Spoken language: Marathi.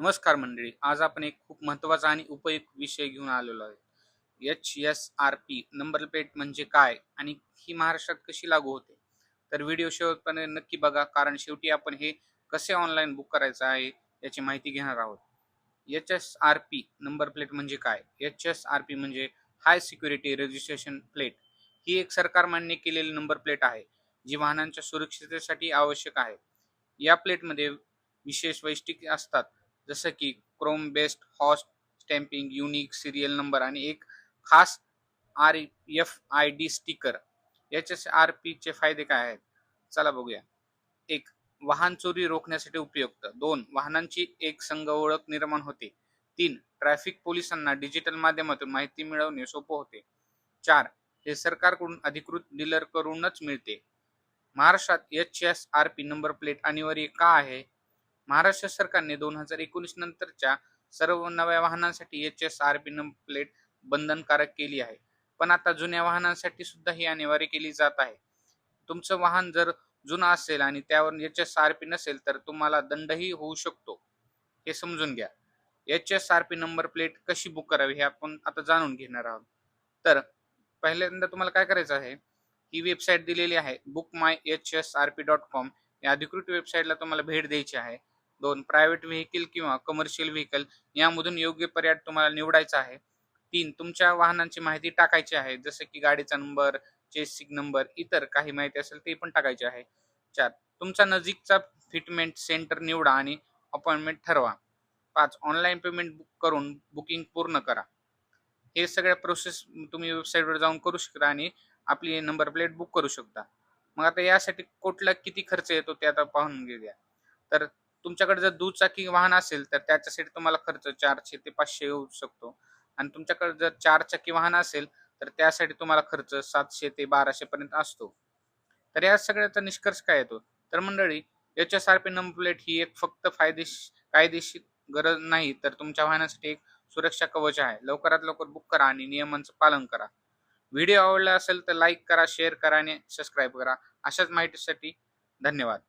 नमस्कार मंडळी आज आपण एक खूप महत्त्वाचा आणि उपयुक्त विषय घेऊन आलेलो आहे. H S R P number plate म्हणजे काय आणि ही महाराष्ट्रात कशी लागू होते? तर व्हिडिओ शेवटपर्यंत नक्की बघा कारण शेवटी आपण हे कसे ऑनलाईन बुक करायचं आहे याची माहिती घेणार आहोत. H S R P number plate म्हणजे काय? एच एस आर पी म्हणजे हाय सिक्युरिटी रजिस्ट्रेशन प्लेट ही एक सरकार मान्य केलेली नंबर प्लेट आहे जी वाहनांच्या सुरक्षिततेसाठी आवश्यक आहे. या प्लेटमध्ये विशेष वैशिष्ट्ये असतात. जसं की chrome based hot stamping unique serial number आणि एक खास R F I D sticker याच्या आर पीचे फायदे काय आहेत? चला बघूया. एक वाहन चोरी रोखण्यासाठी उपयुक्त. दोन वाहनांची एक संघ ओळख निर्माण होते. तीन ट्रॅफिक पोलिसांना डिजिटल माध्यमातून माहिती मिळवणे सोपं होते. चार हे सरकारकडून अधिकृत डीलर करूनच मिळते. महाराष्ट्रात H S R P number plate अनिवार्य का आहे? महाराष्ट्र सरकारने दोन हजार एकोणीस नंतरच्या सर्व नव्या वाहनांसाठी H S R P number plate बंधनकारक केली आहे. पण आता जुन्या वाहनांसाठी सुद्धा ही अनिवार्य केली जात आहे. तुमचं वाहन जर जुनं असेल आणि त्यावर एच एस आर पी नसेल तर तुम्हाला दंडही होऊ शकतो. हे समजून घ्या. H S R P number plate कशी बुक करावी हे आपण आता जाणून घेणार आहोत. तर पहिल्यांदा तुम्हाला काय करायचं आहे? ही वेबसाईट दिलेली आहे book my H S R P dot com या अधिकृत वेबसाईटला तुम्हाला भेट द्यायची आहे. दोन प्रायव्हेट व्हेकल किंवा कमर्शियल व्हेकल यामधून योग्य पर्याय तुम्हाला निवडायचा आहे. तीन तुमच्या वाहनांची माहिती टाकायची आहे. जसं की गाडीचा नंबर चेसिक नंबर इतर काही माहिती असेल ते पण टाकायचे आहे. चार तुमचा नजीकचा फिटमेंट सेंटर निवडा आणि अपॉइंटमेंट ठरवा. पाच ऑनलाईन पेमेंट बुक करून बुकिंग पूर्ण करा. हे सगळ्या प्रोसेस तुम्ही वेबसाईटवर जाऊन करू शकता आणि आपली नंबर प्लेट बुक करू शकता. मग आता यासाठी कुठला किती खर्च येतो ते आता पाहून घेऊया. तर तुमच्याकडे जर दुचाकी वाहन असेल तर त्याच्यासाठी तुम्हाला खर्च चारशे ते पाचशे येऊ शकतो. आणि तुमच्याकडे जर चार चाकी वाहन असेल तर त्यासाठी तुम्हाला खर्च सातशे ते बाराशे पर्यंत असतो. तर या सगळ्याचा निष्कर्ष काय येतो? तर मंडळी H S R P number plate ही एक फक्त फायदेश कायदेशीर गरज नाही तर तुमच्या वाहनासाठी एक सुरक्षा कवच आहे. लवकरात लवकर बुक करा आणि नियमांचं पालन करा. व्हिडिओ आवडला असेल तर लाईक करा शेअर करा आणि सबस्क्राईब करा. अशाच माहितीसाठी धन्यवाद.